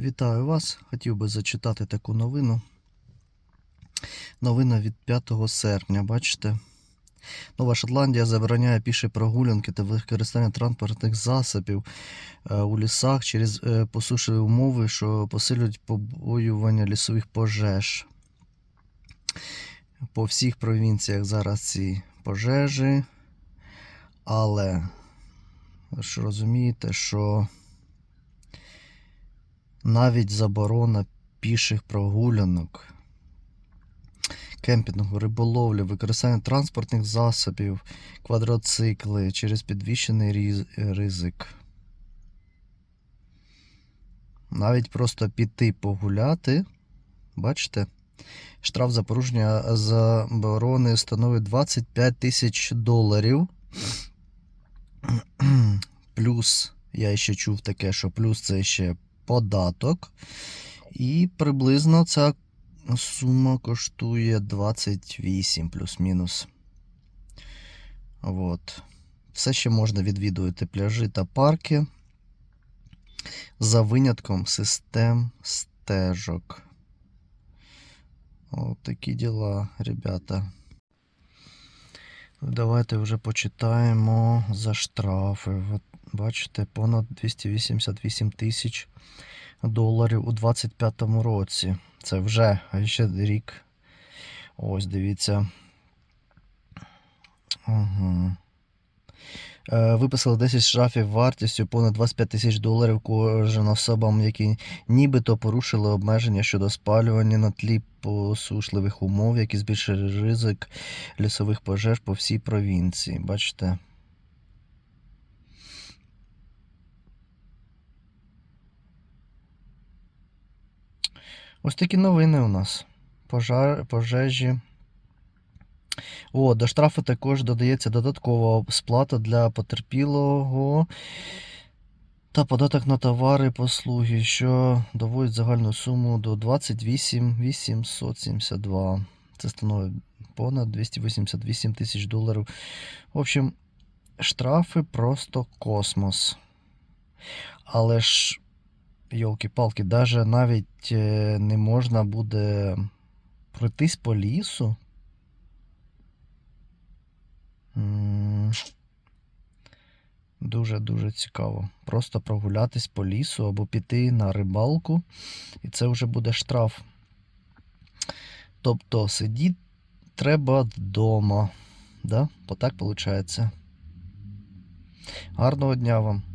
Вітаю вас. Хотів би зачитати таку новину. Новина від 5 серпня, бачите? Нова Шотландія забороняє піші прогулянки та використання транспортних засобів е, у лісах через е, посушливі умови, що посилюють побоювання лісових пожеж. По всіх провінціях зараз ці пожежі, але ви ж розумієте, що навіть заборона піших прогулянок, кемпінгу, риболовлі, використання транспортних засобів, квадроцикли через підвищений ризик. Навіть просто піти погуляти, бачите, штраф за порушення заборони становить 25 тисяч доларів. Плюс, я ще чув таке, що плюс це ще податок. І приблизно ця сума коштує 28 плюс-мінус. От. Все ще можна відвідувати пляжі та парки за винятком систем стежок. От такі діла, ребята. Давайте вже почитаємо за штрафи. От, бачите, понад 288 тисяч доларів у 25-му році. Це вже ще рік. Ось, дивіться. Ага. Е, Виписали 10 штрафів вартістю понад 25 тисяч доларів кожен особам, які нібито порушили обмеження щодо спалювання на тлі посушливих умов, які збільшують ризик лісових пожеж по всій провінції. Бачите? Ось такі новини у нас. Пожар, пожежі. О, до штрафу також додається додаткова сплата для потерпілого та податок на товари послуги, що доводить загальну суму до 28 872. Це становить понад 288 тисяч доларів. В общем, штрафи просто космос. Але ж, йолки-палки, даже навіть е, не можна буде пройтись по лісу. Дуже-дуже цікаво. Просто прогулятись по лісу або піти на рибалку, і це вже буде штраф. Тобто сидіти треба вдома. Да? Бо так виходить. Гарного дня вам!